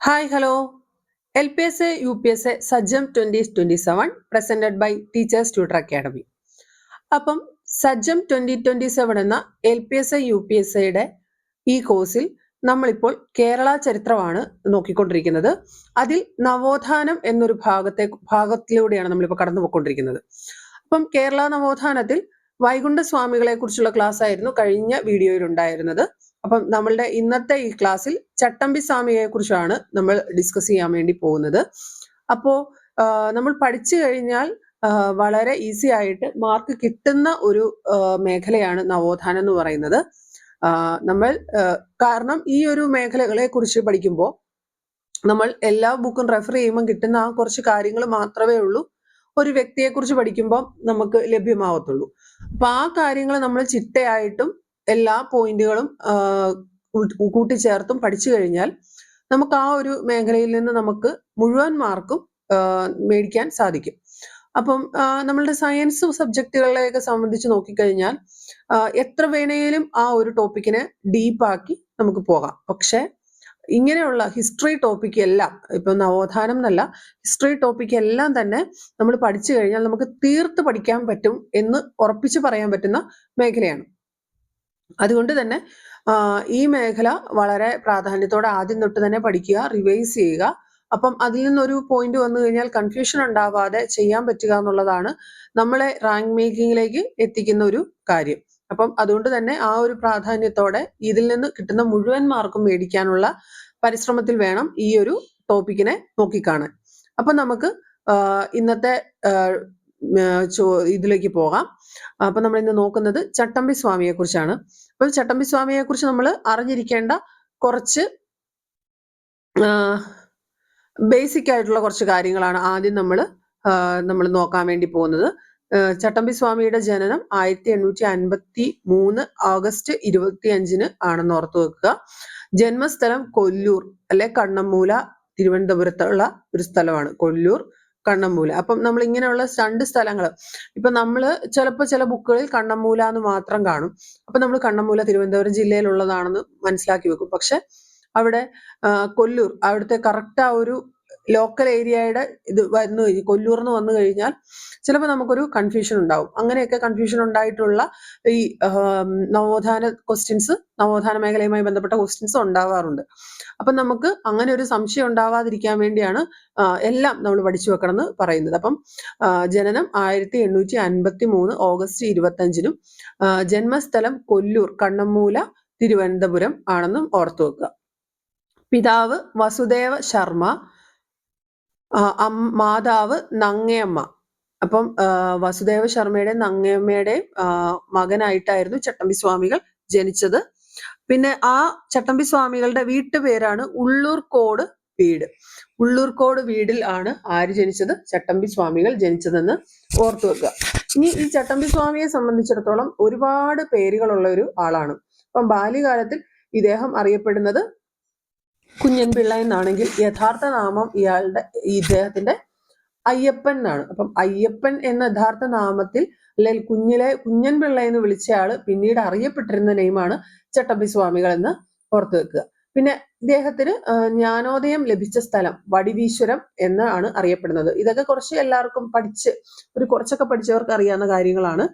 Hi hello L P S A U P S A സജ്ജം twenty twenty seven presented by teachers tutor academy അപ്പം സജ്ജം twenty twenty seven എന്ന L P S A U P S എയുടെ ഈ കോഴ്സിൽ നമ്മളിപ്പോൾ കേരള ചരിത്രമാണ് നോക്കിക്കൊണ്ടിരിക്കുന്നത്. അതിൽ നവോത്ഥാനം എന്നൊരു ഭാഗത്തെ ഭാഗത്തിലൂടെയാണ് നമ്മളിപ്പോൾ കടന്നു പോയിക്കൊണ്ടിരിക്കുന്നത് അപ്പം കേരള നവോത്ഥാനത്തിൽ വൈകുണ്ഠ സ്വാമികളെ കുറിച്ചുള്ള ക്ലാസ് ആയിരുന്നു കഴിഞ്ഞ വീഡിയോയിൽ ഉണ്ടായിരുന്നത് അപ്പം നമ്മളുടെ ഇന്നത്തെ ഈ ക്ലാസ്സിൽ ചട്ടമ്പി സ്വാമിയെ കുറിച്ചാണ് നമ്മൾ ഡിസ്കസ് ചെയ്യാൻ വേണ്ടി പോകുന്നത്. അപ്പോ നമ്മൾ പഠിച്ചു കഴിഞ്ഞാൽ വളരെ ഈസി ആയിട്ട് മാർക്ക് കിട്ടുന്ന ഒരു മേഖലയാണ് നവോത്ഥാനം എന്ന് പറയുന്നത്. നമ്മൾ കാരണം ഈ ഒരു മേഖലകളെ കുറിച്ച് പഠിക്കുമ്പോൾ നമ്മൾ എല്ലാ ബുക്കും റെഫർ ചെയ്യുമ്പോൾ കിട്ടുന്ന ആ കുറച്ച് കാര്യങ്ങൾ മാത്രമേ ഉള്ളൂ. ഒരു വ്യക്തിയെ കുറിച്ച് പഠിക്കുമ്പോൾ നമുക്ക് ലഭ്യമാവത്തുള്ളൂ. അപ്പൊ ആ കാര്യങ്ങൾ നമ്മൾ ചിട്ടയായിട്ടും എല്ലാ പോയിന്റുകളും കൂട്ടിച്ചേർത്തും പഠിച്ചു കഴിഞ്ഞാൽ നമുക്ക് ആ ഒരു മേഖലയിൽ നിന്ന് നമുക്ക് മുഴുവൻ മാർക്കും മേടിക്കാൻ സാധിക്കും. അപ്പം നമ്മളുടെ സയൻസ് സബ്ജക്റ്റുകളെയൊക്കെ സംബന്ധിച്ച് നോക്കിക്കഴിഞ്ഞാൽ എത്ര വേണേലും ആ ഒരു ടോപ്പിക്കിനെ ഡീപ്പാക്കി നമുക്ക് പോകാം. പക്ഷെ ഇങ്ങനെയുള്ള ഹിസ്റ്ററി ടോപ്പിക് എല്ലാം ഇപ്പൊ നവോത്ഥാനം എന്നല്ല ഹിസ്റ്ററി ടോപ്പിക് എല്ലാം തന്നെ നമ്മൾ പഠിച്ചു കഴിഞ്ഞാൽ നമുക്ക് തീർത്ത് പഠിക്കാൻ പറ്റും എന്ന് ഉറപ്പിച്ചു പറയാൻ പറ്റുന്ന മേഖലയാണ്. അതുകൊണ്ട് തന്നെ ഈ മേഖല വളരെ പ്രാധാന്യത്തോടെ ആദ്യം തൊട്ട് തന്നെ പഠിക്കുക റിവൈസ് ചെയ്യുക. അപ്പം അതിൽ നിന്നൊരു പോയിന്റ് വന്നു കഴിഞ്ഞാൽ കൺഫ്യൂഷൻ ഉണ്ടാവാതെ ചെയ്യാൻ പറ്റുക എന്നുള്ളതാണ് നമ്മളെ റാങ്ക് മേക്കിങ്ങിലേക്ക് എത്തിക്കുന്ന ഒരു കാര്യം. അപ്പം അതുകൊണ്ട് തന്നെ ആ ഒരു പ്രാധാന്യത്തോടെ ഇതിൽ നിന്ന് കിട്ടുന്ന മുഴുവൻ മാർക്കും മേടിക്കാനുള്ള പരിശ്രമത്തിൽ വേണം ഈ ഒരു ടോപ്പിക്കിനെ നോക്കിക്കാണാൻ. അപ്പം നമുക്ക് ഇന്നത്തെ ഇതിലേക്ക് പോകാം. അപ്പൊ നമ്മൾ ഇന്ന് നോക്കുന്നത് ചട്ടമ്പി സ്വാമിയെ കുറിച്ചാണ് അപ്പൊ ചട്ടമ്പി സ്വാമിയെ കുറിച്ച് നമ്മൾ അറിഞ്ഞിരിക്കേണ്ട കുറച്ച് ബേസിക് ആയിട്ടുള്ള കുറച്ച് കാര്യങ്ങളാണ് ആദ്യം നമ്മൾ നമ്മൾ നോക്കാൻ വേണ്ടി പോകുന്നത്. ചട്ടമ്പി സ്വാമിയുടെ ജനനം ആയിരത്തി എണ്ണൂറ്റി അൻപത്തി മൂന്ന് ഓഗസ്റ്റ് ഇരുപത്തി അഞ്ചിന് ആണെന്ന് ഓർത്തു വെക്കുക. ജന്മസ്ഥലം കൊല്ലൂർ അല്ലെ കണ്ണമ്മൂല തിരുവനന്തപുരത്തുള്ള ഒരു സ്ഥലമാണ് കൊല്ലൂർ. കണ്ണമ്മൂല. അപ്പം നമ്മൾ ഇങ്ങനെയുള്ള രണ്ട് സ്ഥലങ്ങൾ ഇപ്പൊ നമ്മൾ ചിലപ്പോൾ ചില ബുക്കുകളിൽ കണ്ണമ്മൂല എന്ന് മാത്രം കാണും. അപ്പൊ നമ്മൾ കണ്ണമ്മൂല തിരുവനന്തപുരം ജില്ലയിലുള്ളതാണെന്ന് മനസ്സിലാക്കി വെക്കും. പക്ഷെ അവിടെ കൊല്ലൂർ അവിടുത്തെ കറക്റ്റ് ആ ഒരു ലോക്കൽ ഏരിയയുടെ ഇത് വന്നു കൊല്ലൂർന്ന് വന്നു കഴിഞ്ഞാൽ ചിലപ്പോൾ നമുക്കൊരു കൺഫ്യൂഷൻ ഉണ്ടാവും. അങ്ങനെയൊക്കെ കൺഫ്യൂഷൻ ഉണ്ടായിട്ടുള്ള ഈ നവോത്ഥാന ക്വസ്റ്റ്യൻസ് നവോത്ഥാന മേഖലയുമായി ബന്ധപ്പെട്ട ക്വസ്റ്റ്യൻസ് ഉണ്ടാവാറുണ്ട്. അപ്പം നമുക്ക് അങ്ങനെ ഒരു സംശയം ഉണ്ടാവാതിരിക്കാൻ വേണ്ടിയാണ് എല്ലാം നമ്മൾ പഠിച്ചു വെക്കണമെന്ന് പറയുന്നത്. അപ്പം ജനനം ആയിരത്തി എണ്ണൂറ്റി അൻപത്തി മൂന്ന് ഓഗസ്റ്റ് ഇരുപത്തഞ്ചിനും ജന്മസ്ഥലം കൊല്ലൂർ കണ്ണമ്മൂല തിരുവനന്തപുരം ആണെന്നും ഓർത്തു വെക്കുക പിതാവ് വസുദേവ ശർമ്മ മാതാവ് നങ്ങയമ്മ. അപ്പം വസുദേവ ശർമ്മയുടെ നങ്ങയമ്മയുടെ മകനായിട്ടായിരുന്നു ചട്ടമ്പി സ്വാമികൾ ജനിച്ചത്. പിന്നെ ആ ചട്ടമ്പി സ്വാമികളുടെ വീട്ടുപേരാണ് ഉള്ളൂർക്കോട് വീട്. ഉള്ളൂർക്കോട് വീടിൽ ആണ് ആര് ജനിച്ചത്? ചട്ടമ്പി സ്വാമികൾ ജനിച്ചതെന്ന് ഓർത്തു വെക്കുക. ഇനി ഈ ചട്ടമ്പി സ്വാമിയെ സംബന്ധിച്ചിടത്തോളം ഒരുപാട് പേരുകളുള്ള ഒരു ആളാണ്. അപ്പം ബാല്യകാലത്തിൽ ഇദ്ദേഹം അറിയപ്പെടുന്നത് കുഞ്ഞൻപിള്ള എന്നാണെങ്കിൽ യഥാർത്ഥ നാമം ഇയാളുടെ ഇദ്ദേഹത്തിന്റെ അയ്യപ്പൻ എന്നാണ്. അപ്പം അയ്യപ്പൻ എന്ന യഥാർത്ഥ നാമത്തിൽ അല്ലെങ്കിൽ കുഞ്ഞിലെ കുഞ്ഞൻപിള്ള എന്ന് വിളിച്ചയാൾ പിന്നീട് അറിയപ്പെട്ടിരുന്ന നെയ്മാണ് ചട്ടമ്പി സ്വാമികൾ എന്ന് ഓർത്തു വെക്കുക. പിന്നെ ഇദ്ദേഹത്തിന് ജ്ഞാനോദയം ലഭിച്ച സ്ഥലം വടിവീശ്വരം എന്നാണ് അറിയപ്പെടുന്നത്. ഇതൊക്കെ കുറച്ച് എല്ലാവർക്കും പഠിച്ച് ഒരു കുറച്ചൊക്കെ പഠിച്ചവർക്ക് അറിയാവുന്ന കാര്യങ്ങളാണ്.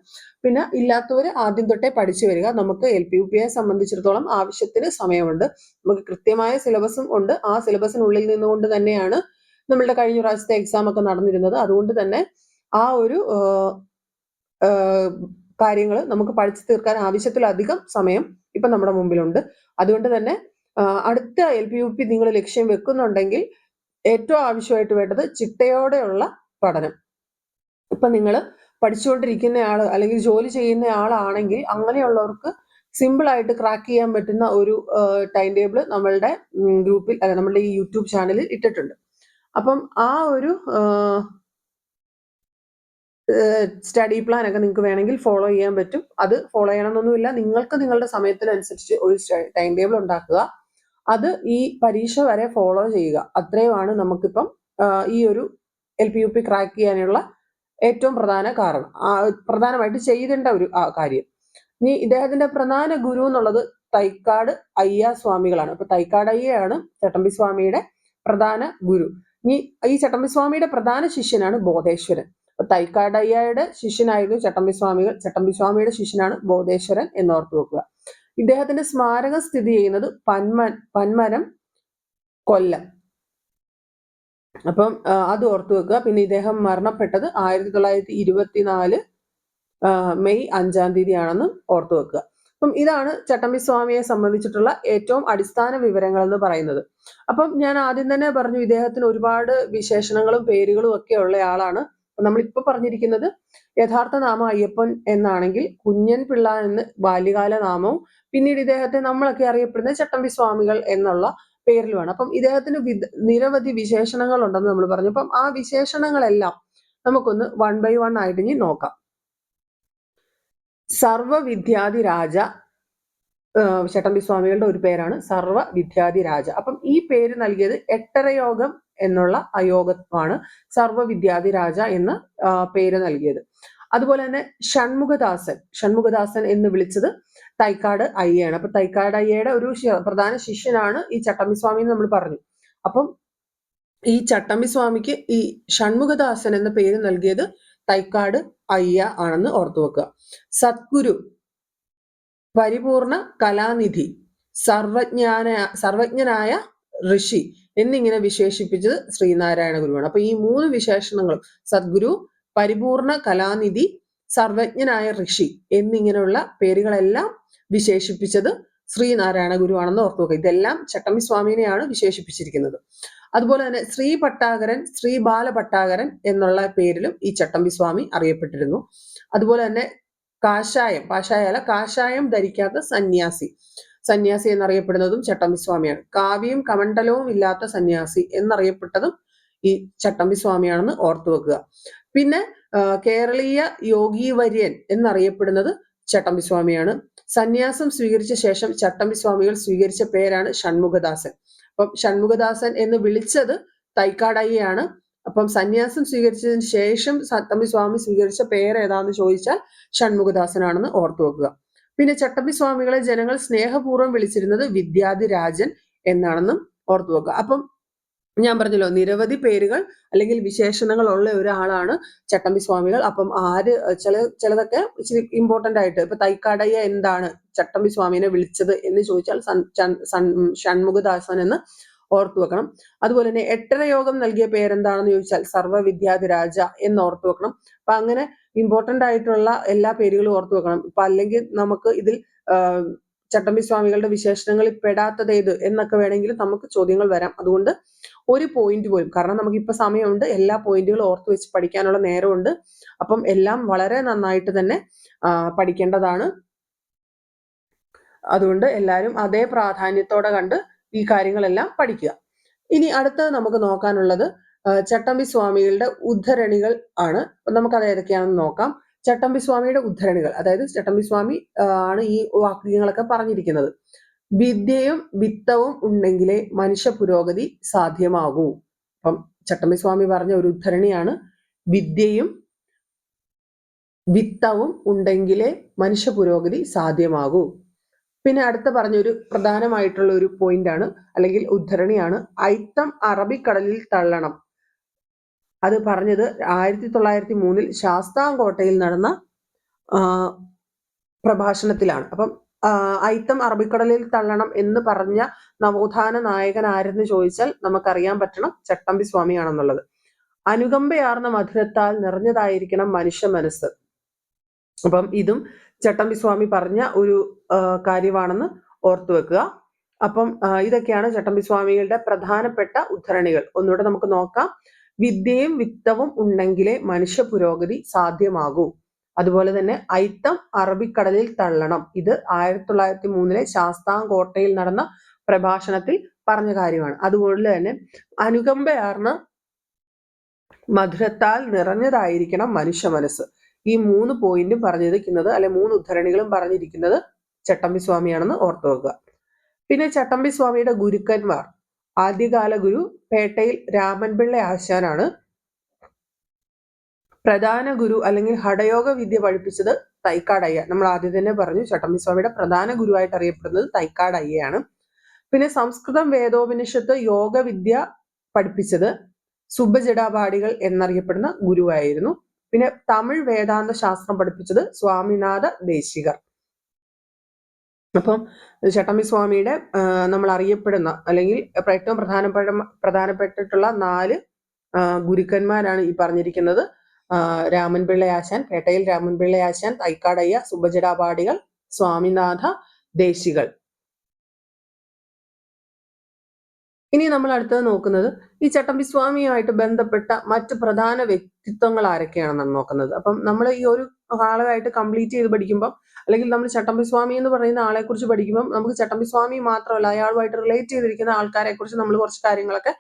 പിന്നെ ഇല്ലാത്തവർ ആദ്യം തൊട്ടേ പഠിച്ചു വരിക. നമുക്ക് L P U P I സംബന്ധിച്ചിടത്തോളം ആവശ്യത്തിന് സമയമുണ്ട്. നമുക്ക് കൃത്യമായ സിലബസും ഉണ്ട്. ആ സിലബസിനുള്ളിൽ നിന്നുകൊണ്ട് തന്നെയാണ് നമ്മളുടെ കഴിഞ്ഞ പ്രാവശ്യത്തെ എക്സാം ഒക്കെ നടന്നിരുന്നത്. അതുകൊണ്ട് തന്നെ ആ ഒരു കാര്യങ്ങൾ നമുക്ക് പഠിച്ചു തീർക്കാൻ ആവശ്യത്തിലധികം സമയം ഇപ്പൊ നമ്മുടെ മുമ്പിലുണ്ട്. അതുകൊണ്ട് തന്നെ അടുത്ത എൽ പി യു പി നിങ്ങൾ ലക്ഷ്യം വെക്കുന്നുണ്ടെങ്കിൽ ഏറ്റവും ആവശ്യമായിട്ട് വേണ്ടത് ചിട്ടയോടെയുള്ള പഠനം. ഇപ്പൊ നിങ്ങൾ പഠിച്ചുകൊണ്ടിരിക്കുന്ന ആൾ അല്ലെങ്കിൽ ജോലി ചെയ്യുന്ന ആളാണെങ്കിൽ അങ്ങനെയുള്ളവർക്ക് സിമ്പിൾ ആയിട്ട് ക്രാക്ക് ചെയ്യാൻ പറ്റുന്ന ഒരു ടൈം ടേബിൾ നമ്മളുടെ ഗ്രൂപ്പിൽ അല്ല നമ്മളുടെ ഈ യൂട്യൂബ് ചാനലിൽ ഇട്ടിട്ടുണ്ട്. അപ്പം ആ ഒരു സ്റ്റഡി പ്ലാൻ ഒക്കെ നിങ്ങൾക്ക് വേണമെങ്കിൽ ഫോളോ ചെയ്യാൻ പറ്റും. അത് ഫോളോ ചെയ്യണമെന്നൊന്നുമില്ല. നിങ്ങൾക്ക് നിങ്ങളുടെ സമയത്തിനനുസരിച്ച് ഒരു ടൈം ടേബിൾ ഉണ്ടാക്കുക. അത് ഈ പരീക്ഷ വരെ ഫോളോ ചെയ്യുക. അത്രയുമാണ് നമുക്കിപ്പം ഈ ഒരു L P U P crack ചെയ്യാനുള്ള ഏറ്റവും പ്രധാന കാരണം. പ്രധാനമായിട്ട് ചെയ്തേണ്ട ഒരു കാര്യം. ഇനി ഇദ്ദേഹത്തിന്റെ പ്രധാന ഗുരു എന്നുള്ളത് തൈക്കാട് അയ്യ സ്വാമികളാണ്. അപ്പൊ തൈക്കാട് അയ്യയാണ് ചട്ടമ്പി സ്വാമിയുടെ പ്രധാന ഗുരു. ഇനി ഈ ചട്ടമ്പി സ്വാമിയുടെ പ്രധാന ശിഷ്യനാണ് ബോധേശ്വരൻ. അപ്പൊ തൈക്കാട് അയ്യയുടെ ശിഷ്യനായിരുന്നു ചട്ടമ്പി സ്വാമികൾ. ചട്ടമ്പി സ്വാമിയുടെ ശിഷ്യനാണ് ബോധേശ്വരൻ എന്നോർത്ത് വെക്കുക. ഇദ്ദേഹത്തിന്റെ സ്മാരകം സ്ഥിതി ചെയ്യുന്നത് പന്മ പന്മരം കൊല്ലം. അപ്പം അത് ഓർത്തു വെക്കുക. പിന്നെ ഇദ്ദേഹം മരണപ്പെട്ടത് ആയിരത്തി തൊള്ളായിരത്തി ഇരുപത്തിനാല് മെയ് അഞ്ചാം തീയതിയാണെന്ന് ഓർത്തു വെക്കുക. അപ്പം ഇതാണ് ചട്ടമ്പി സ്വാമിയെ സംബന്ധിച്ചിട്ടുള്ള ഏറ്റവും അടിസ്ഥാന വിവരങ്ങൾ എന്ന് പറയുന്നത്. അപ്പം ഞാൻ ആദ്യം തന്നെ പറഞ്ഞു ഇദ്ദേഹത്തിന് ഒരുപാട് വിശേഷണങ്ങളും പേരുകളും ഒക്കെ ഉള്ള ആളാണ്. നമ്മൾ ഇപ്പൊ പറഞ്ഞിരിക്കുന്നത് യഥാർത്ഥ നാമം അയ്യപ്പൻ എന്നാണെങ്കിൽ കുഞ്ഞൻ പിള്ള എന്ന് ബാല്യകാല നാമവും പിന്നീട് ഇദ്ദേഹത്തെ നമ്മളൊക്കെ അറിയപ്പെടുന്ന ചട്ടമ്പി സ്വാമികൾ എന്നുള്ള പേരിലുമാണ്. അപ്പം ഇദ്ദേഹത്തിന് നിരവധി വിശേഷണങ്ങൾ ഉണ്ടെന്ന് നമ്മൾ പറഞ്ഞു. അപ്പം ആ വിശേഷണങ്ങളെല്ലാം നമുക്കൊന്ന് വൺ ബൈ വൺ ആയിട്ട് ഇനി നോക്കാം. സർവവിദ്യാദി രാജ ചട്ടമ്പി സ്വാമികളുടെ ഒരു പേരാണ് സർവ വിദ്യാധി രാജ അപ്പം ഈ പേര് നൽകിയത് എട്ടരയോഗം എന്നുള്ള അയോഗമാണ് സർവ വിദ്യാധി രാജ എന്ന് പേര് നൽകിയത്. അതുപോലെ തന്നെ ഷൺമുഖദാസൻ. ഷൺമുഖദാസൻ എന്ന് വിളിച്ചത് തൈക്കാട് അയ്യയാണ്. അപ്പൊ തൈക്കാട് അയ്യയുടെ ഒരു പ്രധാന ശിഷ്യനാണ് ഈ ചട്ടമ്പി സ്വാമി എന്ന് നമ്മൾ പറഞ്ഞു. അപ്പം ഈ ചട്ടമ്പി സ്വാമിക്ക് ഈ ഷൺമുഖദാസൻ എന്ന പേര് നൽകിയത് തൈക്കാട് അയ്യ ആണെന്ന് ഓർത്തു വെക്കുക. സദ്ഗുരു പരിപൂർണ കലാനിധി സർവജ്ഞാന സർവജ്ഞനായ ഋഷി എന്നിങ്ങനെ വിശേഷിപ്പിച്ചത് ശ്രീനാരായണ ഗുരുവാണ്. അപ്പൊ ഈ മൂന്ന് വിശേഷണങ്ങളും സദ്ഗുരു പരിപൂർണ കലാനിധി സർവജ്ഞനായ ഋഷി എന്നിങ്ങനെയുള്ള പേരുകളെല്ലാം വിശേഷിപ്പിച്ചത് ശ്രീനാരായണ ഗുരുവാണെന്ന് ഓർത്തു നോക്കുക ഇതെല്ലാം ചട്ടമ്പി സ്വാമിനെയാണ് വിശേഷിപ്പിച്ചിരിക്കുന്നത്. അതുപോലെ തന്നെ ശ്രീ പട്ടാകരൻ ശ്രീ ബാല ബാലപട്ടാകരൻ എന്നുള്ള പേരിലും ഈ ചട്ടമ്പി സ്വാമി അറിയപ്പെട്ടിരുന്നു. അതുപോലെ തന്നെ കാഷായം പാഷായ അല്ല കാഷായം ധരിക്കാത്ത സന്യാസി. സന്യാസി എന്നറിയപ്പെടുന്നതും ചട്ടമ്പി സ്വാമിയാണ് കാവ്യയും കമണ്ഡലവും ഇല്ലാത്ത സന്യാസി എന്നറിയപ്പെട്ടതും ഈ ചട്ടമ്പി സ്വാമിയാണെന്ന് ഓർത്തു വെക്കുക പിന്നെ കേരളീയ യോഗീവര്യൻ എന്നറിയപ്പെടുന്നത് ചട്ടമ്പിസ്വാമിയാണ്. സന്യാസം സ്വീകരിച്ച ശേഷം ചട്ടമ്പിസ്വാമികൾ സ്വീകരിച്ച പേരാണ് ഷൺമുഖദാസൻ. അപ്പം ഷൺമുഖദാസൻ എന്ന് വിളിച്ചത് തൈക്കാടയ്യാണ് അപ്പം സന്യാസം സ്വീകരിച്ചതിന് ശേഷം ചട്ടമ്പിസ്വാമി സ്വീകരിച്ച പേര് ഏതാന്ന് ചോദിച്ചാൽ ഷൺമുഖദാസനാണെന്ന് ഓർത്തു വെക്കുക. പിന്നെ ചട്ടമ്പിസ്വാമികളെ ജനങ്ങൾ സ്നേഹപൂർവം വിളിച്ചിരുന്നത് വിദ്യാധിരാജൻ എന്നാണെന്നും ഓർത്തു വെക്കുക. അപ്പം ഞാൻ പറഞ്ഞല്ലോ നിരവധി പേരുകൾ അല്ലെങ്കിൽ വിശേഷണങ്ങൾ ഉള്ള ഒരാളാണ് ചട്ടമ്പി സ്വാമികൾ. അപ്പം ആര് ചില ചിലതൊക്കെ ഇച്ചിരി ഇമ്പോർട്ടന്റ് ആയിട്ട് ഇപ്പൊ തൈക്കാടയ്യ എന്താണ് ചട്ടമ്പി സ്വാമിനെ വിളിച്ചത് എന്ന് ചോദിച്ചാൽ ഷൺമുഖദാസൻ എന്ന് ഓർത്തു വെക്കണം. അതുപോലെ തന്നെ എട്ടര യോഗം നൽകിയ പേരെന്താണെന്ന് ചോദിച്ചാൽ സർവവിദ്യാധിരാജ എന്ന് ഓർത്തു വെക്കണം. അപ്പൊ അങ്ങനെ ഇമ്പോർട്ടന്റ് ആയിട്ടുള്ള എല്ലാ പേരുകളും ഓർത്തു വെക്കണം. ഇപ്പൊ അല്ലെങ്കിൽ നമുക്ക് ഇതിൽ ചട്ടമ്പി സ്വാമികളുടെ വിശേഷണങ്ങളിൽ പെടാത്തത് ഏത് എന്നൊക്കെ വേണമെങ്കിൽ നമുക്ക് ചോദ്യങ്ങൾ വരാം. അതുകൊണ്ട് ഒരു പോയിന്റ് പോലും. കാരണം നമുക്ക് ഇപ്പൊ സമയമുണ്ട്. എല്ലാ പോയിന്റുകളും ഓർത്ത് വെച്ച് പഠിക്കാനുള്ള നേരമുണ്ട്. അപ്പം എല്ലാം വളരെ നന്നായിട്ട് തന്നെ പഠിക്കേണ്ടതാണ്. അതുകൊണ്ട് എല്ലാവരും അതേ പ്രാധാന്യത്തോടെ കണ്ട് ഈ കാര്യങ്ങളെല്ലാം പഠിക്കുക. ഇനി അടുത്തത് നമുക്ക് നോക്കാനുള്ളത് ചട്ടമ്പി സ്വാമികളുടെ ഉദ്ധരണികൾ ആണ്. നമുക്ക് നമുക്കത് ഏതൊക്കെയാണെന്ന് നോക്കാം. ചട്ടമ്പി സ്വാമിയുടെ ഉദ്ധരണികൾ. അതായത് ചട്ടമ്പി സ്വാമി ആണ് ഈ വാക്യങ്ങളൊക്കെ പറഞ്ഞിരിക്കുന്നത്. വിദ്യയും വിത്തവും ഉണ്ടെങ്കിലേ മനുഷ്യ പുരോഗതി സാധ്യമാകൂ. അപ്പം ചട്ടമ്പി സ്വാമി പറഞ്ഞ ഒരു ഉദ്ധരണിയാണ്. വിദ്യയും വിത്തവും ഉണ്ടെങ്കിലേ മനുഷ്യ പുരോഗതി സാധ്യമാകൂ. പിന്നെ അടുത്ത പറഞ്ഞൊരു പ്രധാനമായിട്ടുള്ള ഒരു പോയിന്റ് ആണ് അല്ലെങ്കിൽ ഉദ്ധരണിയാണ്. ഐത്തം അറബിക്കടലിൽ തള്ളണം. അത് പറഞ്ഞത് ആയിരത്തി തൊള്ളായിരത്തി മൂന്നിൽ ശാസ്താംകോട്ടയിൽ നടന്ന പ്രഭാഷണത്തിലാണ്. അപ്പം ആ, ഐത്തം അറബിക്കടലിൽ തള്ളണം എന്ന് പറഞ്ഞ നവോത്ഥാന നായകൻ ആരെന്ന് ചോദിച്ചാൽ നമുക്കറിയാൻ പറ്റണം ചട്ടമ്പി സ്വാമിയാണെന്നുള്ളത്. അനുകമ്പയാർന്ന മധുരത്താൽ നിറഞ്ഞതായിരിക്കണം മനുഷ്യ മനസ്സ്. അപ്പം ഇതും ചട്ടമ്പി സ്വാമി പറഞ്ഞ ഒരു കാര്യമാണെന്ന് ഓർത്തു വെക്കുക. അപ്പം ഇതൊക്കെയാണ് ചട്ടമ്പി സ്വാമികളുടെ പ്രധാനപ്പെട്ട ഉദ്ധരണികൾ. ഒന്നുകൂടെ നമുക്ക് നോക്കാം. വിദ്യയും വിത്തവും ഉണ്ടെങ്കിലേ മനുഷ്യ പുരോഗതി സാധ്യമാകൂ. അതുപോലെ തന്നെ ഐത്തം അറബിക്കടലിൽ തള്ളണം. ഇത് ആയിരത്തി തൊള്ളായിരത്തി മൂന്നിലെ ശാസ്താംകോട്ടയിൽ നടന്ന പ്രഭാഷണത്തിൽ പറഞ്ഞ കാര്യമാണ്. അതുപോലെ തന്നെ അനുകമ്പയാർന്ന മധുരത്താൽ നിറഞ്ഞതായിരിക്കണം മനുഷ്യ മനസ്സ്. ഈ മൂന്ന് പോയിന്റും പറഞ്ഞിരിക്കുന്നത് അല്ലെ മൂന്ന് ഉദ്ധരണികളും പറഞ്ഞിരിക്കുന്നത് ചട്ടമ്പി സ്വാമിയാണെന്ന് ഓർത്തു വെക്കുക. പിന്നെ ചട്ടമ്പി സ്വാമിയുടെ ഗുരുക്കന്മാർ. ആദ്യകാല ഗുരു പേട്ടയിൽ രാമൻപിള്ള ആശാനാണ്. പ്രധാന ഗുരു അല്ലെങ്കിൽ ഹഠയോഗ വിദ്യ പഠിപ്പിച്ചത് തൈക്കാടയ്യ നമ്മൾ ആദ്യം തന്നെ പറഞ്ഞു ചട്ടമ്പി സ്വാമിയുടെ പ്രധാന ഗുരുവായിട്ട് അറിയപ്പെടുന്നത് തൈക്കാടയ്യയാണ് പിന്നെ സംസ്കൃതം വേദോപനിഷത്ത് യോഗവിദ്യ പഠിപ്പിച്ചത് സുബജടാപാടികൾ എന്നറിയപ്പെടുന്ന ഗുരുവായിരുന്നു. പിന്നെ തമിഴ് വേദാന്ത ശാസ്ത്രം പഠിപ്പിച്ചത് സ്വാമിനാഥ ദേശികർ. അപ്പം ചട്ടമ്പി സ്വാമിയുടെ നമ്മൾ അറിയപ്പെടുന്ന അല്ലെങ്കിൽ ഏറ്റവും പ്രധാനപ്പെട്ട പ്രധാനപ്പെട്ടിട്ടുള്ള നാല് ഗുരുക്കന്മാരാണ് ഈ പറഞ്ഞിരിക്കുന്നത്. രാമൻ പിള്ളയാശാൻ പേട്ടയിൽ രാമൻ പിള്ളയാശാൻ തൈക്കാടയ്യ സുബജടാപാടികൾ സ്വാമിനാഥ ദേശികൾ. ഇനി നമ്മൾ അടുത്തത് നോക്കുന്നത് ഈ ചട്ടമ്പി സ്വാമിയുമായിട്ട് ബന്ധപ്പെട്ട മറ്റ് പ്രധാന വ്യക്തിത്വങ്ങൾ ആരൊക്കെയാണെന്നാണ് നോക്കുന്നത്. അപ്പം നമ്മൾ ഈ ഒരു ആളുമായിട്ട് കംപ്ലീറ്റ് ചെയ്ത് പഠിക്കുമ്പോൾ അല്ലെങ്കിൽ നമ്മൾ ചട്ടമ്പി സ്വാമി എന്ന് പറയുന്ന ആളെ കുറിച്ച് പഠിക്കുമ്പോൾ നമുക്ക് ചട്ടമ്പി സ്വാമി മാത്രമല്ല അയാളുമായിട്ട് റിലേറ്റ് ചെയ്തിരിക്കുന്ന ആൾക്കാരെ കുറിച്ച് നമ്മൾ കുറച്ച് കാര്യങ്ങളൊക്കെ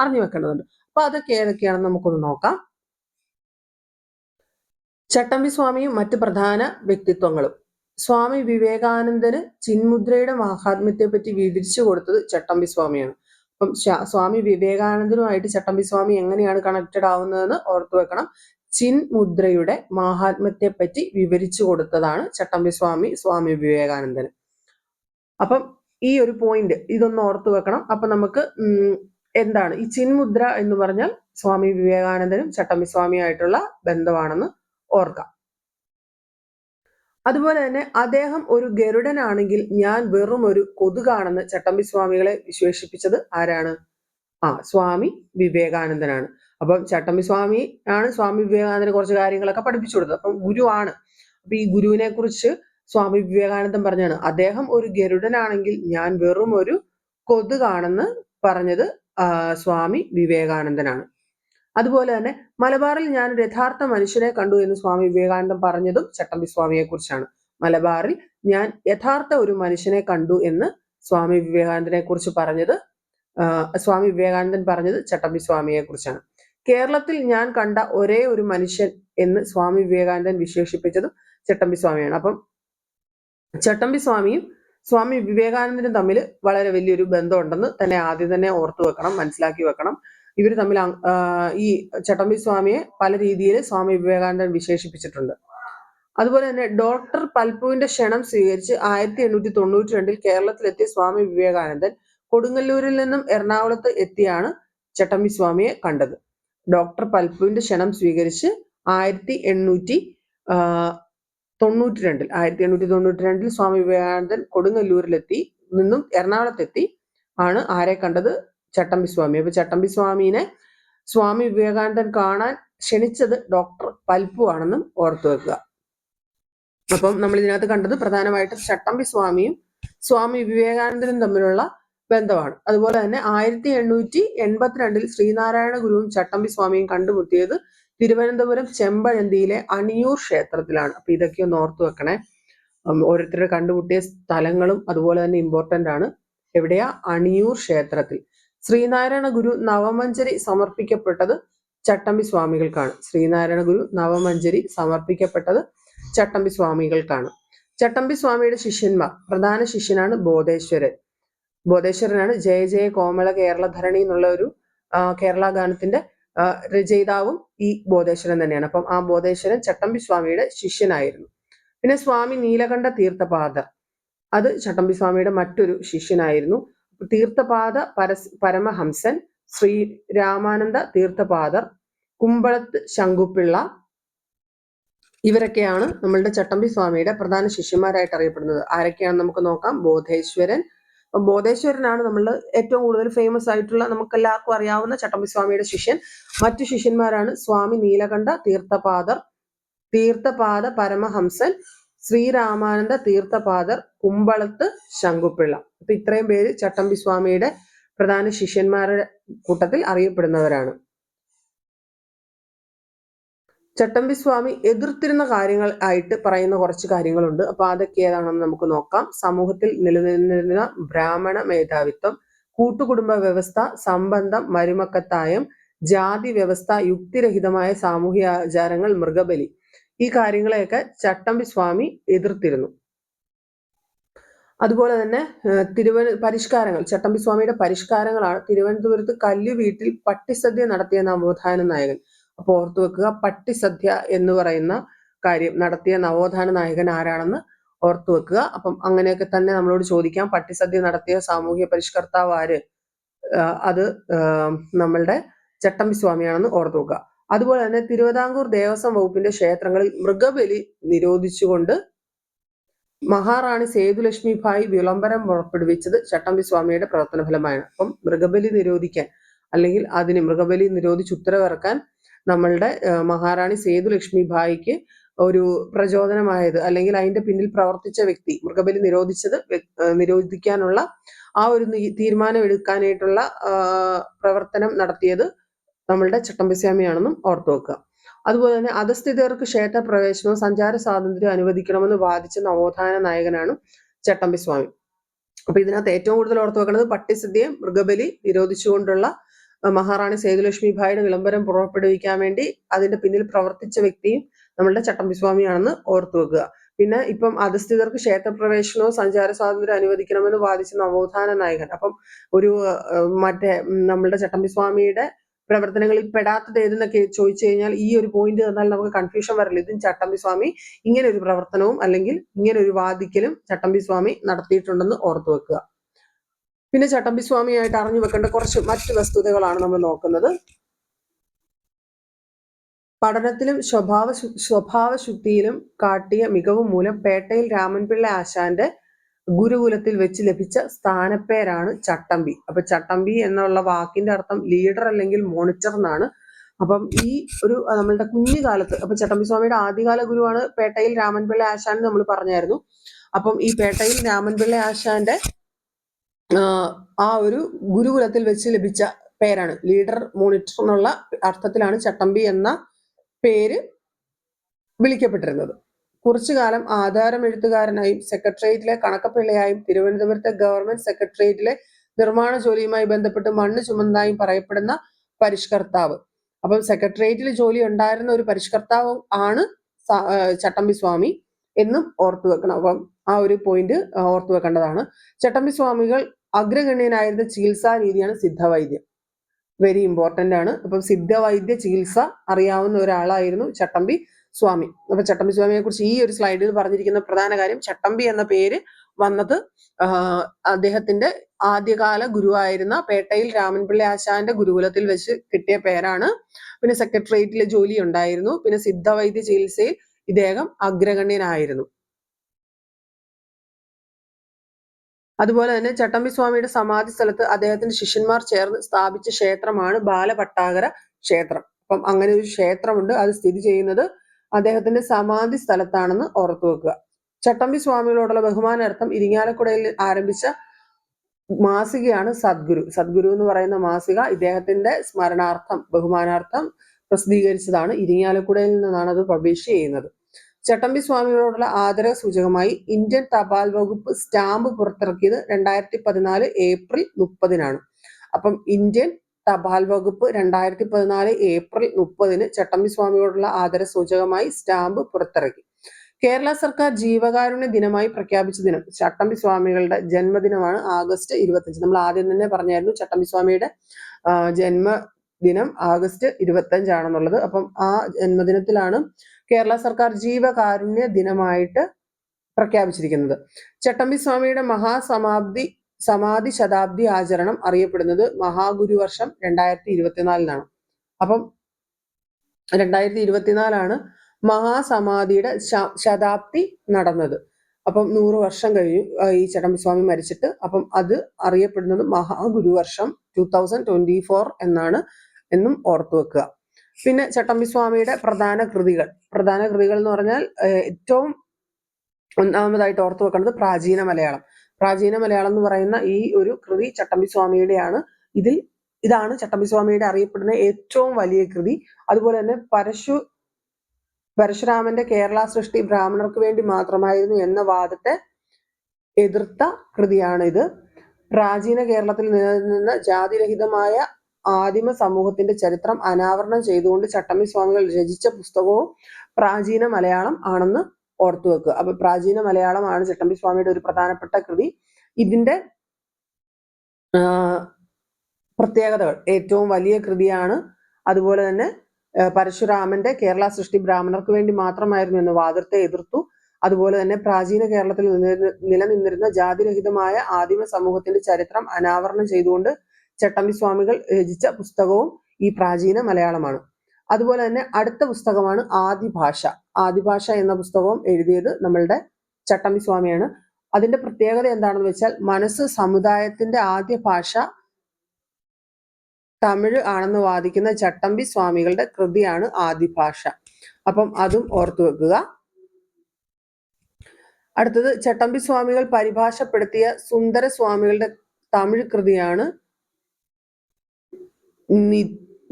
അറിഞ്ഞു വെക്കേണ്ടതുണ്ട്. അപ്പൊ അതൊക്കെ ഏതൊക്കെയാണെന്ന് നമുക്കൊന്ന് നോക്കാം. ചട്ടമ്പി സ്വാമിയും മറ്റ് പ്രധാന വ്യക്തിത്വങ്ങളും. സ്വാമി വിവേകാനന്ദന് ചിന്മുദ്രയുടെ മഹാത്മ്യത്തെ പറ്റി വിവരിച്ചു കൊടുത്തത് ചട്ടമ്പി സ്വാമിയാണ് അപ്പം സ്വാമി വിവേകാനന്ദനുമായിട്ട് ചട്ടമ്പി സ്വാമി എങ്ങനെയാണ് കണക്റ്റഡ് ആവുന്നതെന്ന് ഓർത്തു വെക്കണം. ചിന്മുദ്രയുടെ മഹാത്മ്യത്തെ പറ്റി വിവരിച്ചു കൊടുത്തതാണ് ചട്ടമ്പി സ്വാമി വിവേകാനന്ദന്. അപ്പം ഈ ഒരു പോയിന്റ് ഇതൊന്ന് ഓർത്തു വെക്കണം. അപ്പൊ നമുക്ക് എന്താണ്? ഈ ചിന്മുദ്ര എന്ന് പറഞ്ഞാൽ സ്വാമി വിവേകാനന്ദനും ചട്ടമ്പി സ്വാമിയായിട്ടുള്ള ബന്ധമാണെന്ന് ഓർക്കാം. അതുപോലെ തന്നെ അദ്ദേഹം ഒരു ഗരുഡനാണെങ്കിൽ ഞാൻ വെറും ഒരു കൊതുകാണെന്ന് ചട്ടമ്പി സ്വാമികളെ വിശേഷിപ്പിച്ചത് ആരാണ്? ആ സ്വാമി വിവേകാനന്ദനാണ്. അപ്പം ചട്ടമ്പി സ്വാമി ആണ് സ്വാമി വിവേകാനന്ദനെ കുറച്ച് കാര്യങ്ങളൊക്കെ പഠിപ്പിച്ചു കൊടുത്തത്. അപ്പം ഗുരുവാണ് അപ്പൊ ഈ ഗുരുവിനെ കുറിച്ച് സ്വാമി വിവേകാനന്ദൻ പറഞ്ഞാണ്. അദ്ദേഹം ഒരു ഗരുഡനാണെങ്കിൽ ഞാൻ വെറും ഒരു കൊതുകാണെന്ന് പറഞ്ഞത് സ്വാമി വിവേകാനന്ദനാണ്. അതുപോലെ തന്നെ മലബാറിൽ ഞാൻ യഥാർത്ഥ മനുഷ്യനെ കണ്ടു എന്ന് സ്വാമി വിവേകാനന്ദൻ പറഞ്ഞതും ചട്ടമ്പി സ്വാമിയെ കുറിച്ചാണ്. മലബാറിൽ ഞാൻ യഥാർത്ഥ ഒരു മനുഷ്യനെ കണ്ടു എന്ന് സ്വാമി വിവേകാനന്ദനെ കുറിച്ച് പറഞ്ഞത് സ്വാമി വിവേകാനന്ദൻ പറഞ്ഞത് ചട്ടമ്പി സ്വാമിയെ കുറിച്ചാണ്. കേരളത്തിൽ ഞാൻ കണ്ട ഒരേ ഒരു മനുഷ്യൻ എന്ന് സ്വാമി വിവേകാനന്ദൻ വിശേഷിപ്പിച്ചതും ചട്ടമ്പി സ്വാമിയാണ്. അപ്പം ചട്ടമ്പി സ്വാമിയും സ്വാമി വിവേകാനന്ദനും തമ്മിൽ വളരെ വലിയൊരു ബന്ധമുണ്ടെന്ന് തന്നെ ആദ്യം തന്നെ ഓർത്തു വെക്കണം മനസ്സിലാക്കി വെക്കണം. ഇവർ തമ്മിൽ ഈ ചട്ടമ്പി സ്വാമിയെ പല രീതിയിൽ സ്വാമി വിവേകാനന്ദൻ വിശേഷിപ്പിച്ചിട്ടുണ്ട്. അതുപോലെ തന്നെ ഡോക്ടർ പൽപുവിന്റെ ക്ഷണം സ്വീകരിച്ച് ആയിരത്തി എണ്ണൂറ്റി തൊണ്ണൂറ്റി രണ്ടിൽ കേരളത്തിലെത്തിയ സ്വാമി വിവേകാനന്ദൻ കൊടുങ്ങല്ലൂരിൽ നിന്നും എറണാകുളത്ത് എത്തിയാണ് ചട്ടമ്പി സ്വാമിയെ കണ്ടത്. ഡോക്ടർ പൽപുവിന്റെ ക്ഷണം സ്വീകരിച്ച് ആയിരത്തി എണ്ണൂറ്റി തൊണ്ണൂറ്റി രണ്ടിൽ ആയിരത്തി എണ്ണൂറ്റി തൊണ്ണൂറ്റി രണ്ടിൽ സ്വാമി വിവേകാനന്ദൻ കൊടുങ്ങല്ലൂരിലെത്തി നിന്നും എറണാകുളത്തെത്തി ആണ് ആരെ കണ്ടത്. ചട്ടമ്പി സ്വാമി അപ്പൊ ചട്ടമ്പി സ്വാമീനെ സ്വാമി വിവേകാനന്ദൻ കാണാൻ ക്ഷണിച്ചത് ഡോക്ടർ പൽപ്പു ആണെന്നും ഓർത്തു വെക്കുക. അപ്പം നമ്മൾ ഇതിനകത്ത് കണ്ടത് പ്രധാനമായിട്ട് ചട്ടമ്പി സ്വാമിയും സ്വാമി വിവേകാനന്ദനും തമ്മിലുള്ള ബന്ധമാണ്. അതുപോലെ തന്നെ ആയിരത്തി എണ്ണൂറ്റി എൺപത്തിരണ്ടിൽ ശ്രീനാരായണ ഗുരുവും ചട്ടമ്പി സ്വാമിയും കണ്ടുമുട്ടിയത് തിരുവനന്തപുരം ചെമ്പഴന്തിയിലെ അണിയൂർ ക്ഷേത്രത്തിലാണ്. അപ്പൊ ഇതൊക്കെ ഒന്ന് ഓർത്തു വെക്കണേ. ഓരോരുത്തരുടെ കണ്ടുമുട്ടിയ സ്ഥലങ്ങളും അതുപോലെ തന്നെ ഇമ്പോർട്ടന്റ് ആണ്. എവിടെയാ? അണിയൂർ ക്ഷേത്രത്തിൽ. ശ്രീനാരായണ ഗുരു നവമഞ്ചരി സമർപ്പിക്കപ്പെട്ടത് ചട്ടമ്പി സ്വാമികൾക്കാണ്. ശ്രീനാരായണ ഗുരു നവമഞ്ചരി സമർപ്പിക്കപ്പെട്ടത് ചട്ടമ്പി സ്വാമികൾക്കാണ്. ചട്ടമ്പി സ്വാമിയുടെ ശിഷ്യന്മാർ പ്രധാന ശിഷ്യനാണ് ബോധേശ്വരൻ. ബോധേശ്വരനാണ് ജയ ജയ കോമള കേരളധരണി എന്നുള്ള ഒരു കേരള ഗാനത്തിന്റെ രചയിതാവും ഈ ബോധേശ്വരൻ തന്നെയാണ്. അപ്പം ആ ബോധേശ്വരൻ ചട്ടമ്പി സ്വാമിയുടെ ശിഷ്യനായിരുന്നു. പിന്നെ സ്വാമി നീലകണ്ഠ തീർത്ഥപാദർ. അത് ചട്ടമ്പി സ്വാമിയുടെ മറ്റൊരു ശിഷ്യനായിരുന്നു. തീർത്ഥപാദ പരസ് പരമഹംസൻ ശ്രീ രാമാനന്ദ തീർത്ഥപാദർ കുമ്പളത്ത് ശങ്കുപിള്ള ഇവരൊക്കെയാണ് നമ്മളുടെ ചട്ടമ്പി സ്വാമിയുടെ പ്രധാന ശിഷ്യന്മാരായിട്ട് അറിയപ്പെടുന്നത്. ആരൊക്കെയാണ് നമുക്ക് നോക്കാം. ബോധേശ്വരൻ. ബോധേശ്വരനാണ് നമ്മൾ ഏറ്റവും കൂടുതൽ ഫേമസ് ആയിട്ടുള്ള നമുക്ക് എല്ലാവർക്കും അറിയാവുന്ന ചട്ടമ്പി സ്വാമിയുടെ ശിഷ്യൻ. മറ്റു ശിഷ്യന്മാരാണ് സ്വാമി നീലകണ്ഠ തീർത്ഥപാദർ തീർത്ഥപാദ പരമഹംസൻ ശ്രീരാമാനന്ദ തീർത്ഥപാദർ കുമ്പളത്ത് ശങ്കുപിള്ള അപ്പൊ ഇത്രയും പേര് ചട്ടമ്പി സ്വാമിയുടെ പ്രധാന ശിഷ്യന്മാരുടെ കൂട്ടത്തിൽ അറിയപ്പെടുന്നവരാണ്. ചട്ടമ്പി സ്വാമി എതിർത്തിരുന്ന കാര്യങ്ങൾ ആയിട്ട് പറയുന്ന കുറച്ച് കാര്യങ്ങളുണ്ട്. അപ്പൊ അതൊക്കെ ഏതാണെന്ന് നമുക്ക് നോക്കാം. സമൂഹത്തിൽ നിലനിന്നിരുന്ന ബ്രാഹ്മണ മേധാവിത്വം കൂട്ടുകുടുംബ വ്യവസ്ഥ സംബന്ധം മരുമക്കത്തായം ജാതി വ്യവസ്ഥ യുക്തിരഹിതമായ സാമൂഹ്യ ആചാരങ്ങൾ മൃഗബലി. ഈ കാര്യങ്ങളെയൊക്കെ ചട്ടമ്പി സ്വാമി എതിർത്തിരുന്നു. അതുപോലെ തന്നെ തിരുവന പരിഷ്കാരങ്ങൾ ചട്ടമ്പി സ്വാമിയുടെ പരിഷ്കാരങ്ങളാണ് തിരുവനന്തപുരത്ത് കല്ലു വീട്ടിൽ പട്ടിസദ്യ നടത്തിയ നവോത്ഥാന നായകൻ. അപ്പോൾ ഓർത്തു വെക്കുക പട്ടിസദ്യ എന്ന് പറയുന്ന കാര്യം നടത്തിയ നവോത്ഥാന നായകൻ ആരാണെന്ന് ഓർത്തു വെക്കുക. അപ്പം അങ്ങനെയൊക്കെ തന്നെ നമ്മളോട് ചോദിക്കാം പട്ടിസദ്യ നടത്തിയ സാമൂഹ്യ പരിഷ്കർത്താവ് ആര്? അത് നമ്മളുടെ ചട്ടമ്പി സ്വാമിയാണെന്ന് ഓർത്തു വെക്കുക. അതുപോലെ തന്നെ തിരുവിതാംകൂർ ദേവസ്വം വകുപ്പിന്റെ ക്ഷേത്രങ്ങളിൽ മൃഗബലി നിരോധിച്ചുകൊണ്ട് മഹാറാണി സേതുലക്ഷ്മി ഭായ് വിളംബരം പുറപ്പെടുവിച്ചത് ചട്ടമ്പി സ്വാമിയുടെ പ്രവർത്തന ഫലമായാണ്. അപ്പം മൃഗബലി നിരോധിക്കാൻ അല്ലെങ്കിൽ അതിന് മൃഗബലി നിരോധിച്ച് ഉത്തരവിറക്കാൻ നമ്മളുടെ മഹാറാണി സേതുലക്ഷ്മി ഭായിക്ക് ഒരു പ്രചോദനമായത് അല്ലെങ്കിൽ അതിന്റെ പിന്നിൽ പ്രവർത്തിച്ച വ്യക്തി മൃഗബലി നിരോധിച്ചത് നിരോധിക്കാനുള്ള ആ ഒരു തീരുമാനം എടുക്കാനായിട്ടുള്ള പ്രവർത്തനം നടത്തിയത് നമ്മളുടെ ചട്ടമ്പിസ്വാമിയാണെന്നും ഓർത്തു വെക്കുക. അതുപോലെ തന്നെ അധസ്ഥിതർക്ക് ക്ഷേത്ര പ്രവേശനവും സഞ്ചാര സ്വാതന്ത്ര്യവും അനുവദിക്കണമെന്ന് വാദിച്ച നവോത്ഥാന നായകനാണ് ചട്ടമ്പിസ്വാമി. അപ്പൊ ഇതിനകത്ത് ഏറ്റവും കൂടുതൽ ഓർത്തു വെക്കുന്നത് പട്ടിസിദ്ധിയെ മൃഗബലി നിരോധിച്ചുകൊണ്ടുള്ള മഹാറാണി സേതുലക്ഷ്മി ഭായിയുടെ വിളംബരം പുറപ്പെടുവിക്കാൻ വേണ്ടി അതിന്റെ പിന്നിൽ പ്രവർത്തിച്ച വ്യക്തിയും നമ്മളുടെ ചട്ടമ്പിസ്വാമിയാണെന്ന് ഓർത്തു വെക്കുക. പിന്നെ ഇപ്പം അധസ്ഥിതർക്ക് ക്ഷേത്രപ്രവേശനവും സഞ്ചാര സ്വാതന്ത്ര്യം അനുവദിക്കണമെന്ന് വാദിച്ച നവോത്ഥാന നായകൻ. അപ്പം ഒരു മറ്റേ നമ്മളുടെ ചട്ടമ്പിസ്വാമിയുടെ പ്രവർത്തനങ്ങളിൽ പെടാത്തത് ഏതെന്നൊക്കെ ചോദിച്ചു കഴിഞ്ഞാൽ ഈ ഒരു പോയിന്റ് തന്നാൽ നമുക്ക് കൺഫ്യൂഷൻ വരില്ല. ഇതും ചട്ടമ്പി സ്വാമി ഇങ്ങനെ ഒരു പ്രവർത്തനവും അല്ലെങ്കിൽ ഇങ്ങനെ ഒരു വാദിക്കലും ചട്ടമ്പി സ്വാമി നടത്തിയിട്ടുണ്ടെന്ന് ഓർത്തു വെക്കുക. പിന്നെ ചട്ടമ്പി സ്വാമിയായിട്ട് അറിഞ്ഞു വെക്കേണ്ട കുറച്ച് മറ്റു വസ്തുതകളാണ് നമ്മൾ നോക്കുന്നത്. പഠനത്തിലും സ്വഭാവ സ്വഭാവശുദ്ധിയിലും സ്വഭാവ ശുദ്ധിയിലും കാട്ടിയ മികവ് മൂലം പേട്ടയിൽ രാമൻപിള്ള ആശാന്റെ ഗുരുകുലത്തിൽ വെച്ച് ലഭിച്ച സ്ഥാനപ്പേരാണ് ചട്ടമ്പി. അപ്പൊ ചട്ടമ്പി എന്നുള്ള വാക്കിന്റെ അർത്ഥം ലീഡർ അല്ലെങ്കിൽ മോണിറ്റർ എന്നാണ്. അപ്പം ഈ ഒരു നമ്മളുടെ കുഞ്ഞുകാലത്ത് അപ്പൊ ചട്ടമ്പി സ്വാമിയുടെ ആദ്യകാല ഗുരുവാണ് പേട്ടയിൽ രാമൻപിള്ള ആശാൻ നമ്മൾ പറഞ്ഞായിരുന്നു. അപ്പം ഈ പേട്ടയിൽ രാമൻപിള്ള ആശാന്റെ ആ ഒരു ഗുരുകുലത്തിൽ വെച്ച് ലഭിച്ച പേരാണ്. ലീഡർ മോണിറ്റർ എന്നുള്ള അർത്ഥത്തിലാണ് ചട്ടമ്പി എന്ന പേര് വിളിക്കപ്പെട്ടിരുന്നത്. കുറച്ചു കാലം ആധാരം എഴുത്തുകാരനായും സെക്രട്ടേറിയറ്റിലെ കണക്കപ്പിള്ളയായും തിരുവനന്തപുരത്തെ ഗവൺമെന്റ് സെക്രട്ടേറിയറ്റിലെ നിർമ്മാണ ജോലിയുമായി ബന്ധപ്പെട്ട് മണ്ണ് ചുമന്നതായും പറയപ്പെടുന്ന പരിഷ്കർത്താവ്. അപ്പം സെക്രട്ടേറിയറ്റിൽ ജോലി ഉണ്ടായിരുന്ന ഒരു പരിഷ്കർത്താവ് ആണ് ചട്ടമ്പി സ്വാമി എന്നും ഓർത്തു വെക്കണം. അപ്പം ആ ഒരു പോയിന്റ് ഓർത്തു വെക്കേണ്ടതാണ്. ചട്ടമ്പി സ്വാമികൾ അഗ്രഗണ്യനായിരുന്ന ചികിത്സാ രീതിയാണ് സിദ്ധവൈദ്യം. വെരി ഇമ്പോർട്ടന്റ് ആണ്. അപ്പം സിദ്ധവൈദ്യ ചികിത്സ അറിയാവുന്ന ഒരാളായിരുന്നു ചട്ടമ്പി. സ്വാമി. അപ്പൊ ചട്ടമ്പി സ്വാമിയെ കുറിച്ച് ഈ ഒരു സ്ലൈഡിൽ പറഞ്ഞിരിക്കുന്ന പ്രധാന കാര്യം ചട്ടമ്പി എന്ന പേര് വന്നത് അദ്ദേഹത്തിന്റെ ആദ്യകാല ഗുരുവായിരുന്ന പേട്ടയിൽ രാമൻപിള്ളി ആശാന്റെ ഗുരുകുലത്തിൽ വെച്ച് കിട്ടിയ പേരാണ്. പിന്നെ സെക്രട്ടേറിയറ്റിലെ ജോലി ഉണ്ടായിരുന്നു പിന്നെ സിദ്ധവൈദ്യ ചികിത്സയിൽ ഇദ്ദേഹം അഗ്രഗണ്യനായിരുന്നു. അതുപോലെ തന്നെ ചട്ടമ്പി സ്വാമിയുടെ സമാധി സ്ഥലത്ത് അദ്ദേഹത്തിന്റെ ശിഷ്യന്മാർ ചേർന്ന് സ്ഥാപിച്ച ക്ഷേത്രമാണ് ബാലപട്ടാകര ക്ഷേത്രം. അപ്പം അങ്ങനെ ഒരു ക്ഷേത്രമുണ്ട്. അത് സ്ഥിതി ചെയ്യുന്നത് അദ്ദേഹത്തിന്റെ സമാധി സ്ഥലത്താണെന്ന് ഓർത്തു വെക്കുക. ചട്ടമ്പി സ്വാമികളോടുള്ള ബഹുമാനാർത്ഥം ഇരിങ്ങാലക്കുടയിൽ ആരംഭിച്ച മാസികയാണ് സദ്ഗുരു. സദ്ഗുരു എന്ന് പറയുന്ന മാസിക ഇദ്ദേഹത്തിന്റെ സ്മരണാർത്ഥം ബഹുമാനാർത്ഥം പ്രസിദ്ധീകരിച്ചതാണ്. ഇരിങ്ങാലക്കുടയിൽ നിന്നാണ് അത് പബ്ലിഷ് ചെയ്യുന്നത്. ചട്ടമ്പി സ്വാമികളോടുള്ള ആദര സൂചകമായി ഇന്ത്യൻ തപാൽ വകുപ്പ് സ്റ്റാമ്പ് പുറത്തിറക്കിയത് രണ്ടായിരത്തി പതിനാല് ഏപ്രിൽ മുപ്പതിനാണ്. അപ്പം ഇന്ത്യൻ തപാൽ വകുപ്പ് രണ്ടായിരത്തി പതിനാല് ഏപ്രിൽ മുപ്പതിന് ചട്ടമ്പി സ്വാമിയോടുള്ള ആദര സൂചകമായി സ്റ്റാമ്പ് പുറത്തിറക്കി. കേരള സർക്കാർ ജീവകാരുണ്യ ദിനമായി പ്രഖ്യാപിച്ച ദിനം ചട്ടമ്പി സ്വാമികളുടെ ജന്മദിനമാണ് ആഗസ്റ്റ് ഇരുപത്തഞ്ച്. നമ്മൾ ആദ്യം തന്നെ പറഞ്ഞായിരുന്നു ചട്ടമ്പി സ്വാമിയുടെ ജന്മദിനം ആഗസ്റ്റ് ഇരുപത്തഞ്ചാണെന്നുള്ളത് അപ്പം ആ ജന്മദിനത്തിലാണ് കേരള സർക്കാർ ജീവകാരുണ്യ ദിനമായിട്ട് പ്രഖ്യാപിച്ചിരിക്കുന്നത്. ചട്ടമ്പി സ്വാമിയുടെ മഹാസമാബ്ദി സമാധി ശതാബ്ദി ആചരണം അറിയപ്പെടുന്നത് മഹാഗുരു വർഷം രണ്ടായിരത്തി ഇരുപത്തിനാലിനാണ് അപ്പം രണ്ടായിരത്തി ഇരുപത്തിനാലാണ് മഹാസമാധിയുടെ ശതാബ്ദി നടന്നത്. അപ്പം നൂറ് വർഷം കഴിഞ്ഞു ഈ ചട്ടമ്പിസ്വാമി മരിച്ചിട്ട് അപ്പം അത് അറിയപ്പെടുന്നത് മഹാഗുരുവർഷം ടൂ തൗസൻഡ് ട്വന്റി ഫോർ എന്നാണ് എന്നും ഓർത്തു വെക്കുക. പിന്നെ ചട്ടമ്പിസ്വാമിയുടെ പ്രധാന കൃതികൾ. പ്രധാന കൃതികൾ എന്ന് പറഞ്ഞാൽ ഏറ്റവും ഒന്നാമതായിട്ട് ഓർത്തു വെക്കേണ്ടത് പ്രാചീന മലയാളം. പ്രാചീന മലയാളം എന്ന് പറയുന്ന ഈ ഒരു കൃതി ചട്ടമ്പി സ്വാമിയുടെയാണ് ഇതിൽ ഇതാണ് ചട്ടമ്പി സ്വാമിയുടെ അറിയപ്പെടുന്ന ഏറ്റവും വലിയ കൃതി. അതുപോലെ തന്നെ പരശു പരശുരാമന്റെ കേരള സൃഷ്ടി ബ്രാഹ്മണർക്ക് വേണ്ടി മാത്രമായിരുന്നു എന്ന വാദത്തെ എതിർത്ത കൃതിയാണ് ഇത് പ്രാചീന കേരളത്തിൽ നിലനിന്ന ജാതിരഹിതമായ ആദിമ സമൂഹത്തിന്റെ ചരിത്രം അനാവരണം ചെയ്തുകൊണ്ട് ചട്ടമ്പി സ്വാമികൾ രചിച്ച പുസ്തകവും പ്രാചീന മലയാളം ആണെന്ന് ഓർത്തു വെക്കുക. അപ്പൊ പ്രാചീന മലയാളമാണ് ചട്ടമ്പി സ്വാമിയുടെ ഒരു പ്രധാനപ്പെട്ട കൃതി. ഇതിന്റെ പ്രത്യേകതകൾ. ഏറ്റവും വലിയ കൃതിയാണ് അതുപോലെ തന്നെ പരശുരാമന്റെ കേരള സൃഷ്ടി ബ്രാഹ്മണർക്ക് വേണ്ടി മാത്രമായിരുന്നു എന്ന് വാദത്തെ എതിർത്തു. അതുപോലെ തന്നെ പ്രാചീന കേരളത്തിൽ നിലനിന്നിരുന്ന ജാതിരഹിതമായ ആദിമ സമൂഹത്തിന്റെ ചരിത്രം അനാവരണം ചെയ്തുകൊണ്ട് ചട്ടമ്പി സ്വാമികൾ രചിച്ച പുസ്തകവും ഈ പ്രാചീന മലയാളമാണ്. അതുപോലെ തന്നെ അടുത്ത പുസ്തകമാണ് ആദിഭാഷ. ആദിഭാഷ എന്ന പുസ്തകവും എഴുതിയത് നമ്മളുടെ ചട്ടമ്പി സ്വാമിയാണ്. അതിന്റെ പ്രത്യേകത എന്താണെന്ന് വെച്ചാൽ മനസ്സ് സമുദായത്തിന്റെ ആദ്യ ഭാഷ തമിഴ് ആണെന്ന് വാദിക്കുന്ന ചട്ടമ്പി സ്വാമികളുടെ കൃതിയാണ് ആദിഭാഷ. അപ്പം അതും ഓർത്തു വെക്കുക. അടുത്തത് ചട്ടമ്പി സ്വാമികൾ പരിഭാഷപ്പെടുത്തിയ സുന്ദര സ്വാമികളുടെ തമിഴ് കൃതിയാണ്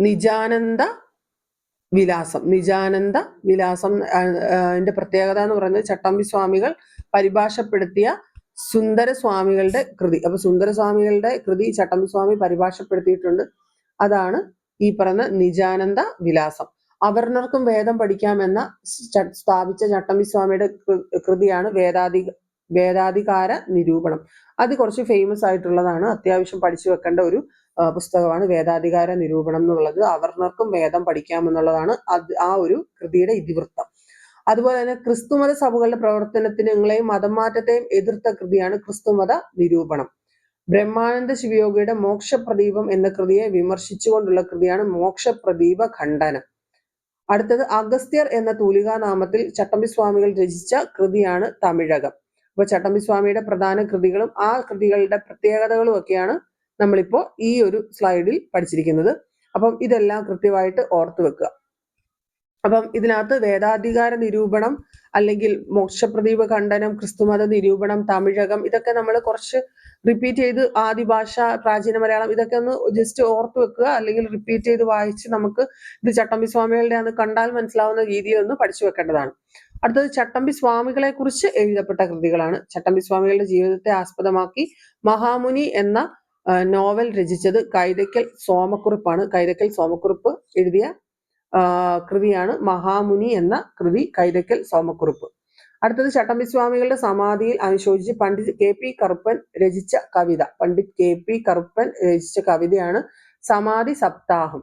നിജാനന്ദ വിലാസം നിജാനന്ദ വിലാസം പ്രത്യേകത എന്ന് പറയുന്നത് ചട്ടമ്പി സ്വാമികൾ പരിഭാഷപ്പെടുത്തിയ സുന്ദര സ്വാമികളുടെ കൃതി. അപ്പൊ സുന്ദര സ്വാമികളുടെ കൃതി ചട്ടമ്പി സ്വാമി പരിഭാഷപ്പെടുത്തിയിട്ടുണ്ട്. അതാണ് ഈ പറയുന്ന നിജാനന്ദ വിലാസം. അവർണർക്കും വേദം പഠിക്കാമെന്ന സ്ഥാപിച്ച ചട്ടമ്പി സ്വാമിയുടെ കൃതിയാണ് വേദാധി വേദാധികാര നിരൂപണം. അത് കുറച്ച് ഫേമസ് ആയിട്ടുള്ളതാണ്. അത്യാവശ്യം പഠിച്ചു വെക്കേണ്ട ഒരു പുസ്തകമാണ് വേദാധികാര നിരൂപണം എന്നുള്ളത്. അവർണർക്കും വേദം പഠിക്കാമെന്നുള്ളതാണ് അത് ആ ഒരു കൃതിയുടെ ഇതിവൃത്തം. അതുപോലെ തന്നെ ക്രിസ്തുമത സഭകളുടെ പ്രവർത്തനത്തിനങ്ങളെയും മതം മാറ്റത്തെയും എതിർത്ത കൃതിയാണ് ക്രിസ്തുമത നിരൂപണം. ബ്രഹ്മാനന്ദ ശിവയോഗിയുടെ മോക്ഷപ്രദീപം എന്ന കൃതിയെ വിമർശിച്ചുകൊണ്ടുള്ള കൃതിയാണ് മോക്ഷപ്രദീപ ഖണ്ഡനം. അടുത്തത് അഗസ്ത്യർ എന്ന തൂലികാ നാമത്തിൽ ചട്ടമ്പി സ്വാമികൾ രചിച്ച കൃതിയാണ് തമിഴകം. അപ്പൊ ചട്ടമ്പി സ്വാമിയുടെ പ്രധാന കൃതികളും ആ കൃതികളുടെ പ്രത്യേകതകളും ഒക്കെയാണ് നമ്മളിപ്പോ ഈ ഒരു സ്ലൈഡിൽ പഠിച്ചിരിക്കുന്നത്. അപ്പം ഇതെല്ലാം കൃത്യമായിട്ട് ഓർത്തു വെക്കുക. അപ്പം ഇതിനകത്ത് വേദാധികാര നിരൂപണം അല്ലെങ്കിൽ മോക്ഷപ്രദീപ ഖണ്ഡനം ക്രിസ്തുമത നിരൂപണം തമിഴകം ഇതൊക്കെ നമ്മൾ കുറച്ച് റിപ്പീറ്റ് ചെയ്ത് ആദിഭാഷ പ്രാചീന മലയാളം ഇതൊക്കെ ഒന്ന് ജസ്റ്റ് ഓർത്തു വെക്കുക. അല്ലെങ്കിൽ റിപ്പീറ്റ് ചെയ്ത് വായിച്ച് നമുക്ക് ഇത് ചട്ടമ്പി സ്വാമികളുടെ അന്ന് കണ്ടാൽ മനസ്സിലാവുന്ന രീതിയിൽ ഒന്ന് പഠിച്ചു വെക്കേണ്ടതാണ്. അടുത്തത് ചട്ടമ്പി സ്വാമികളെ കുറിച്ച് എഴുതപ്പെട്ട കൃതികളാണ്. ചട്ടമ്പി സ്വാമികളുടെ ജീവിതത്തെ ആസ്പദമാക്കി മഹാമുനി എന്ന നോവൽ രചിച്ചത് കൈതയ്ക്കൽ സോമക്കുറിപ്പാണ്. കൈതയ്ക്കൽ സോമക്കുറിപ്പ് എഴുതിയ കൃതിയാണ് മഹാമുനി എന്ന കൃതി കൈതയ്ക്കൽ സോമക്കുറിപ്പ്. അടുത്തത് ചട്ടമ്പി സ്വാമികളുടെ സമാധിയിൽ അനുശോചിച്ച് പണ്ഡിറ്റ് കെ പി കറുപ്പൻ രചിച്ച കവിത. പണ്ഡിറ്റ് കെ പി കറുപ്പൻ രചിച്ച കവിതയാണ് സമാധി സപ്താഹം.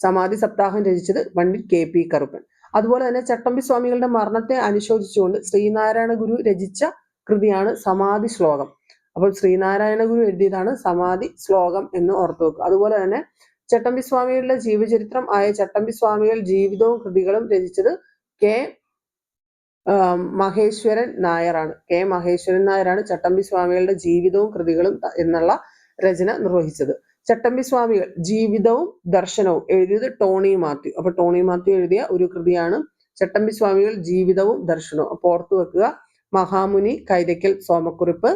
സമാധി സപ്താഹം രചിച്ചത് പണ്ഡിറ്റ് കെ പി കറുപ്പൻ. അതുപോലെ തന്നെ ചട്ടമ്പി സ്വാമികളുടെ മരണത്തെ അനുശോചിച്ചുകൊണ്ട് ശ്രീനാരായണ ഗുരു രചിച്ച കൃതിയാണ് സമാധി ശ്ലോകം. അപ്പോൾ ശ്രീനാരായണ ഗുരു എഴുതിയതാണ് സമാധി ശ്ലോകം എന്ന് ഓർത്തു വെക്കുക. അതുപോലെ തന്നെ ചട്ടമ്പി സ്വാമികളുടെ ജീവചരിത്രം ആയ ചട്ടമ്പി സ്വാമികൾ ജീവിതവും കൃതികളും രചിച്ചത് കെ മഹേശ്വരൻ നായരാണ്. കെ മഹേശ്വരൻ നായരാണ് ചട്ടമ്പി സ്വാമികളുടെ ജീവിതവും കൃതികളും എന്നുള്ള രചന നിർവഹിച്ചത്. ചട്ടമ്പി സ്വാമികൾ ജീവിതവും ദർശനവും എഴുതിയത് ടോണി മാത്യു. അപ്പൊ ടോണി മാത്യു എഴുതിയ ഒരു കൃതിയാണ് ചട്ടമ്പി സ്വാമികൾ ജീവിതവും ദർശനവും. അപ്പൊ ഓർത്തു വെക്കുക മഹാമുനി കൈതയ്ക്കൽ സോമക്കുറിപ്പ്.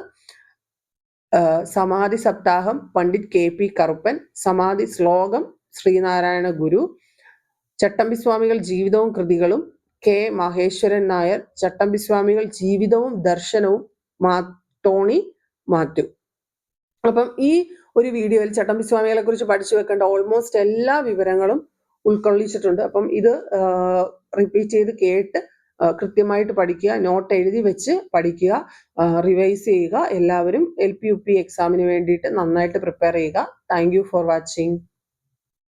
സമാധി സപ്താഹം പണ്ഡിറ്റ് കെ പി കറുപ്പൻ സമാധി ശ്ലോകം ശ്രീനാരായണ ഗുരു ചട്ടമ്പി സ്വാമികൾ ജീവിതവും കൃതികളും കെ മഹേശ്വരൻ നായർ ചട്ടമ്പി സ്വാമികൾ ജീവിതവും ദർശനവും മാ ടോണി മാത്യു. അപ്പം ഈ ഒരു വീഡിയോയിൽ ചട്ടമ്പി സ്വാമികളെ കുറിച്ച് പഠിച്ചു വെക്കേണ്ട ഓൾമോസ്റ്റ് എല്ലാ വിവരങ്ങളും ഉൾക്കൊള്ളിച്ചിട്ടുണ്ട്. അപ്പം ഇത് റിപ്പീറ്റ് ചെയ്ത് കേട്ട് കൃത്യമായിട്ട് പഠിക്കുക നോട്ട് എഴുതി വെച്ച് പഠിക്കുക റിവൈസ് ചെയ്യുക എല്ലാവരും എൽ പി യു പി എക്സാമിന് വേണ്ടിയിട്ട് നന്നായിട്ട് പ്രിപ്പയർ ചെയ്യുക. Thank for watching